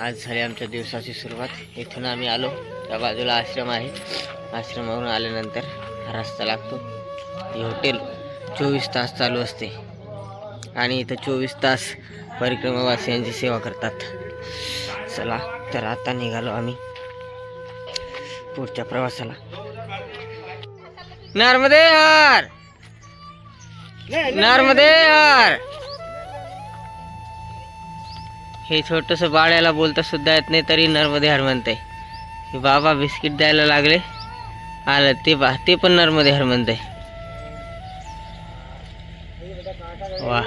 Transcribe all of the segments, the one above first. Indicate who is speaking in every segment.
Speaker 1: आज झाली आमच्या दिवसाची सुरुवात. इथून आम्ही आलो. त्या बाजूला आश्रम आहे. आश्रमावरून आल्यानंतर रस्ता लागतो. हे हॉटेल चोवीस तास चालू असते. आणि इथं चोवीस तास परिक्रमावासियांची सेवा करतात. चला तर आता निघालो आम्ही पुढच्या प्रवासाला. नर्मदे हर नर्मदे हर हे छोटंसं बाळ्याला बोलता सुद्धा येत नाही तरी नर्मदे हर म्हणते हे बाबा बिस्किट द्यायला लागले. आलं ते बा ते पण नर्मदे हर म्हणते वा.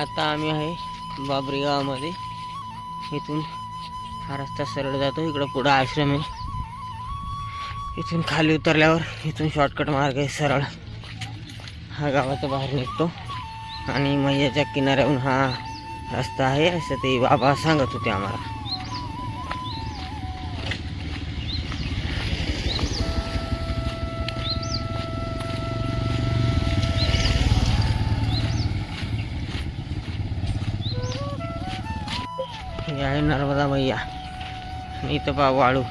Speaker 1: आता आम्ही आहे बाबरी गावामध्ये इथून हा रस्ता सरळ जातो इकडं पुढं आश्रम आहे. इथून खाली उतरल्यावर इथून शॉर्टकट मार्ग आहे सरळ. हा गावाच्या बाहेर निघतो. आणि मैयाच्या किनाऱ्याहून हा रस्ता आहे. असं ते बाबा सांगत होते आम्हाला. हे आहे नर्मदा मैया. आणि इथं बा वाळू.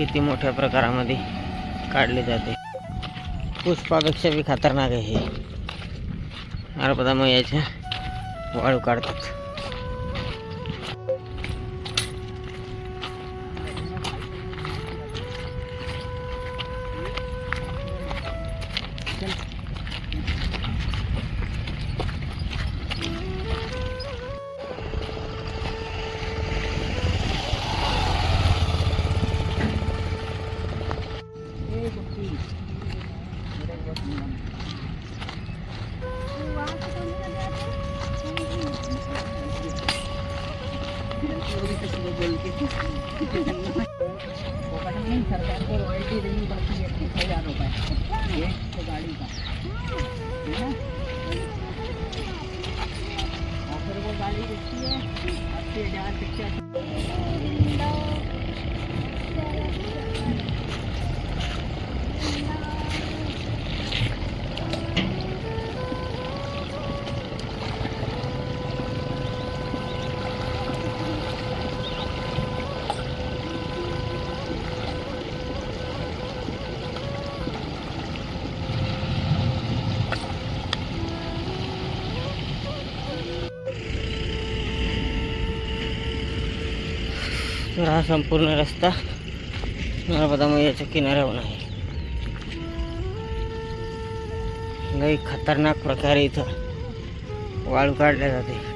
Speaker 1: किती मोठ्या प्रकारामध्ये काढले जाते. पुष्पापेक्षा बी खतरनाक आहे हे. नर्मदा मैयाच्या वाळू काढतात. ਦਿੱਤੀ ਹੈ। 8000 ਬੱਚਾ तर हा संपूर्ण रस्ता नर्मदा मैयाच्या किनाऱ्याहून आहे. लई खतरनाक प्रकारे इथं वाळू काढल्या जाते.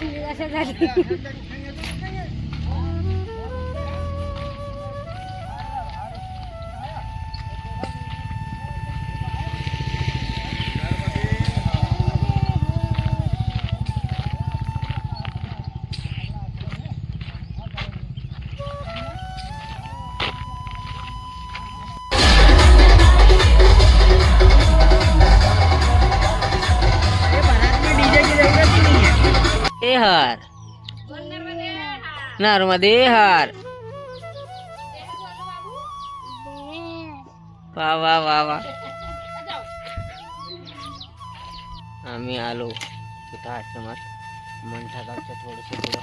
Speaker 2: अशाच निराशा झाली
Speaker 1: ए हार नर्मदे हार वा वा वा वा. आम्ही आलो. तिथं आश्रमात. मंठा गावच्या थोडंसं पुढं.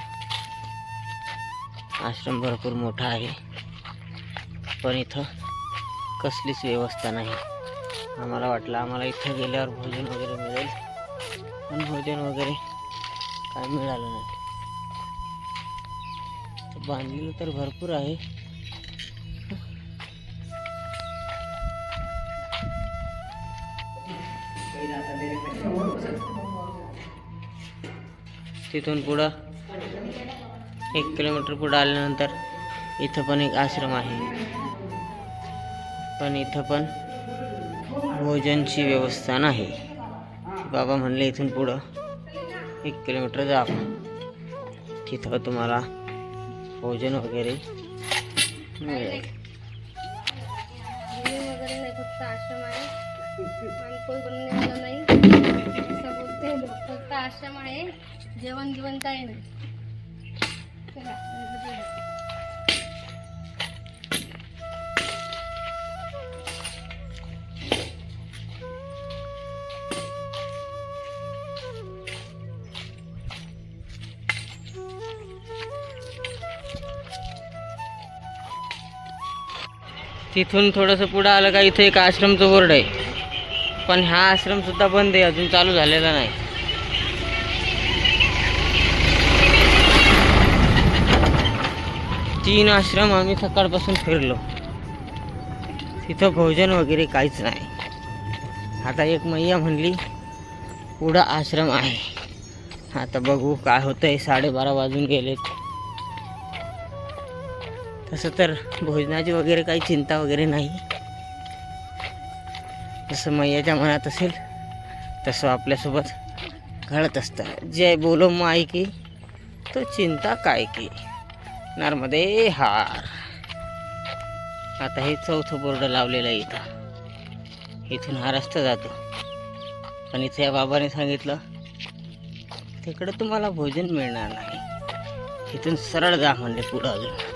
Speaker 1: आश्रम भरपूर मोठा आहे. पण इथं कसलीच व्यवस्था नाही. आम्हाला वाटलं आम्हाला इथं गेल्यावर भोजन वगैरे मिळेल. पण भोजन वगैरे काय मिळालं नाही. बांधलेलं तर भरपूर आहे. तिथून पुढं एक किलोमीटर पुढं आल्यानंतर इथं पण एक आश्रम आहे. पण इथं पण भोजनची व्यवस्था नाही. बाबा म्हणले इथून पुढं. एक किलोमीटर जा. तिथं तुम्हाला भोजन वगैरे मिळेल.
Speaker 2: वगैरे नाही फक्त आश्रम आहे. आणि कोण कोण नाही. असं बोलते फक्त आश्रम आहे. जेवण जेवण काही नाही.
Speaker 1: तिथून थोडंसं पुढं आलं का इथं एक आश्रमचं बोर्ड आहे. पण हा आश्रमसुद्धा बंद आहे अजून चालू झालेला नाही. तीन आश्रम आम्ही सकाळपासून फिरलो. तिथं भोजन वगैरे काहीच नाही. आता एक मैया म्हणली पुढं आश्रम आहे. आता बघू काय होतंय. साडेबारा वाजून गेलेत. तसं तर भोजनाची वगैरे काही चिंता वगैरे नाही. जसं मैयाच्या मनात असेल तसं आपल्यासोबत घडत असतं. जय बोलो माय की तो चिंता काय की? नर्मदे हार. आता हे चौथं बोर्ड लावलेलं आहे इथं. इथून हा रस्ता जातो. पण इथे या बाबाने सांगितलं तिकडं तुम्हाला भोजन मिळणार नाही. इथून सरळ जा म्हणले पुढं अजून.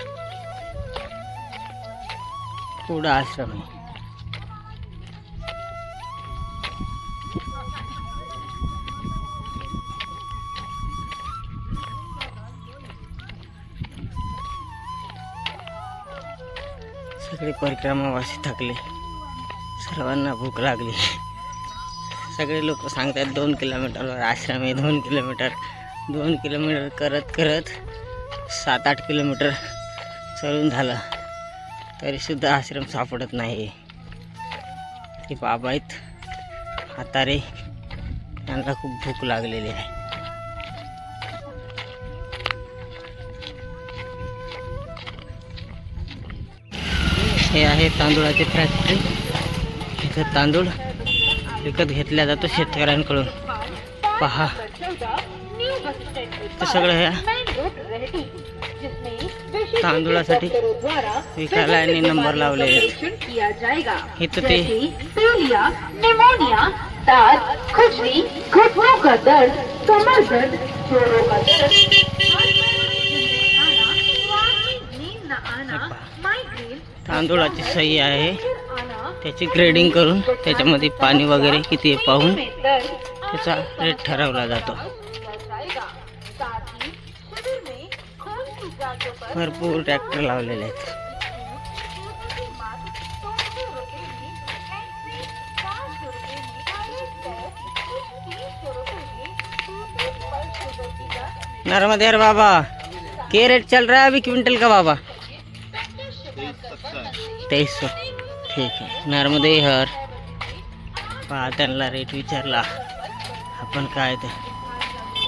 Speaker 1: पुढं आश्रम आहे? सगळे परिक्रमावासी थकले. सर्वांना भूक लागली. सगळे लोक सांगतात दोन किलोमीटरवर आश्रम आहे दोन किलोमीटर. दोन किलोमीटर करत करत सात आठ किलोमीटर चलून झालं. तरीसुद्धा आश्रम सापडत नाही. ते बाबा आहेत. हातारे त्यांना खूप भूक लागलेली आहे. हे आहे तांदूळाची फॅक्टरी इथं तांदूळ विकत घेतला जातो शेतकऱ्यांकडून. पहा. सगळं ह्या तांदूळासाठी विकायला यांनी नंबर लावले आहेत. इथं ते
Speaker 3: तांदुळाची निमोनिया खुजली घुटनों का दर्द कमर दर्द जोड़ों का दर्द
Speaker 1: तांदूळाची सही आहे. त्याची ग्रेडिंग करून त्याच्यामध्ये पाणी वगैरे किती पाहून त्याचा रेट ठरवला जातो. भरपूर ट्रॅक्टर लावलेले आहेत. नर्मदे यार बाबा के रेट चल रहा है अभी क्विंटल का बाबा? तेईस सौ ठीक आहे नर्मदे हर। पहा त्यांना रेट विचारला आपण काय ते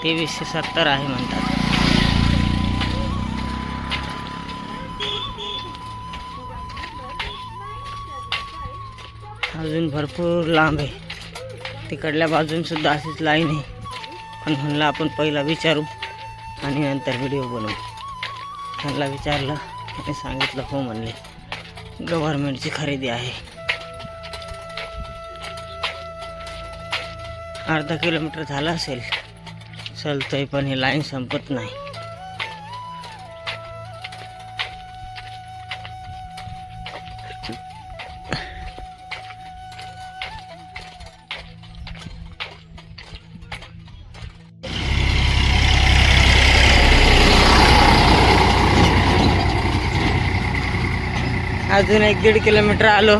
Speaker 1: तेवीसशे सत्तर आहे म्हणतात. अजून भरपूर लांब आहे. तिकडल्या बाजूनसुद्धा अशीच लाईन आहे. पण म्हणलं आपण पहिला विचारू आणि नंतर व्हिडिओ बनवू. त्यांना विचारलं आणि सांगितलं हो म्हणले गव्हर्मेंटची खरेदी आहे. अर्धा किलोमीटर झाला असेल चलतोय पण ही लाईन संपत नाही. अजून एक दीड किलोमीटर आलो.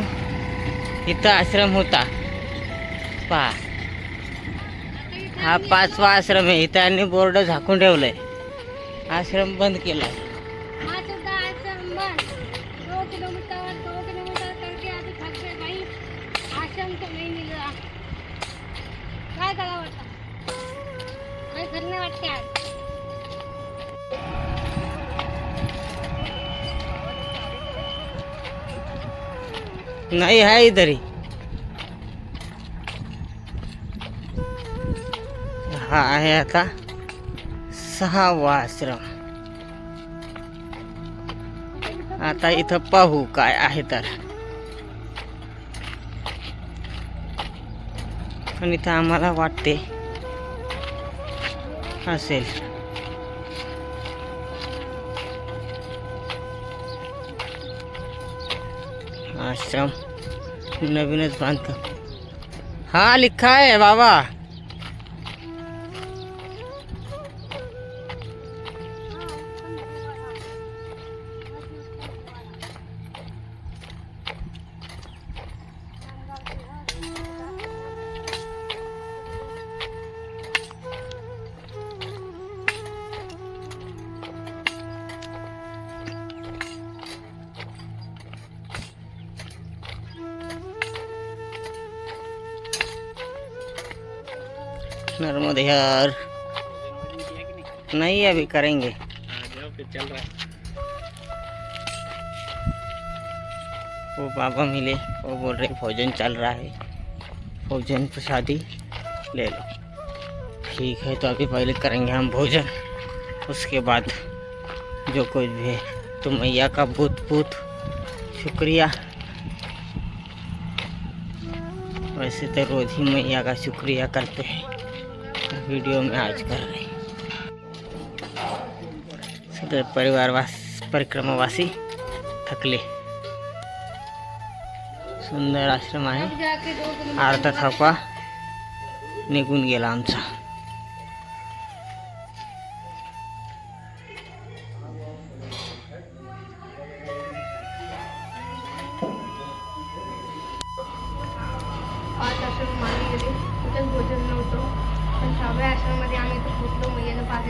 Speaker 1: इथं आश्रम होता. पहा हा पाचवा आश्रम आहे. इथं आणि बोर्ड झाकून ठेवलंय. आश्रम बंद केला.
Speaker 2: हा नाही
Speaker 1: आहे इधर ही हा आहे आता सहावा आश्रम. आता इथं पाहू काय आहे तर. पण इथं आम्हाला वाटते असेल. आश्रम. नवीनच बांधकाम. हा लिखा है बाबा. नर्मदे यार। नहीं, अभी करेंगे। वो बाबा मिले, वो बोल रहे, भोजन चल रहा है। भोजन प्रसादी ले लो। ठीक है तो अभी पहले करेंगे हम भोजन। उसके बाद जो कुछ भी है तो मैया का बहुत बहुत शुक्रिया। वैसे तो रोज ही मैया का शुक्रिया करते हैं। वीडियो में आज कर रहे हैं। सगळे परिवारवास परिक्रमावासी थकले। सुंदर आश्रम आहे।
Speaker 2: अब
Speaker 1: अर्धा थकवा निघून गेला आमचा।
Speaker 2: नव्या आश्रममध्ये आम्ही इथं पोचलो मग यानं पाच